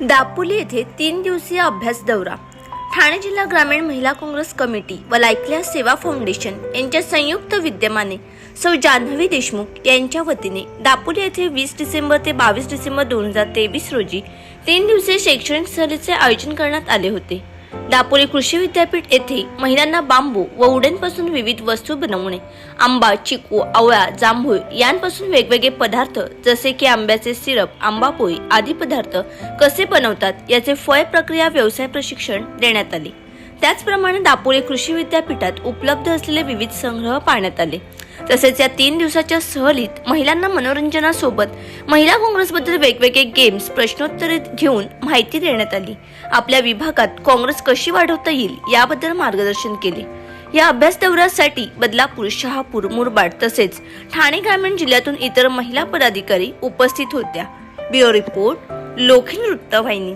दापोली येथे तीन दिवसीय अभ्यास दौरा. ठाणे जिल्हा ग्रामीण महिला काँग्रेस कमिटी व लायकल्या सेवा फाउंडेशन यांच्या संयुक्त विद्यमाने सौ जान्हवी देशमुख यांच्या वतीने दापोली येथे वीस डिसेंबर ते बावीस डिसेंबर दोन हजार तेवीस रोजी तीन दिवसीय शैक्षणिक सहलीचे आयोजन करण्यात आले होते. दापोली कृषी विद्यापीठ येथे महिलांना बांबू व उड्यांपासून विविध वस्तू बनवणे आंबा चिकू आवळा जांभूळ यांपासून वेगवेगळे पदार्थ जसे की आंब्याचे सिरप आंबा पोळी आदी पदार्थ कसे बनवतात याचे फळ प्रक्रिया व्यवसाय प्रशिक्षण देण्यात आले. त्याचप्रमाणे दापोली कृषी विद्यापीठात उपलब्ध असलेले विविध संग्रह पाहण्यात आले. तसेच या तीन दिवसाच्या सहलीत महिलांना मनोरंजनासोबत महिला काँग्रेसबद्दल वेगवेगळे गेम्स प्रश्नोत्तरे घेऊन माहिती देण्यात आली. आपल्या विभागात काँग्रेस कशी वाढवता येईल याबद्दल मार्गदर्शन केले. या अभ्यास दौऱ्यासाठी बदलापूर शहापूर मुरबाड तसेच ठाणे ग्रामीण जिल्ह्यातून इतर महिला पदाधिकारी उपस्थित होत्या. ब्युरो रिपोर्ट लोखी वृत्तवाहिनी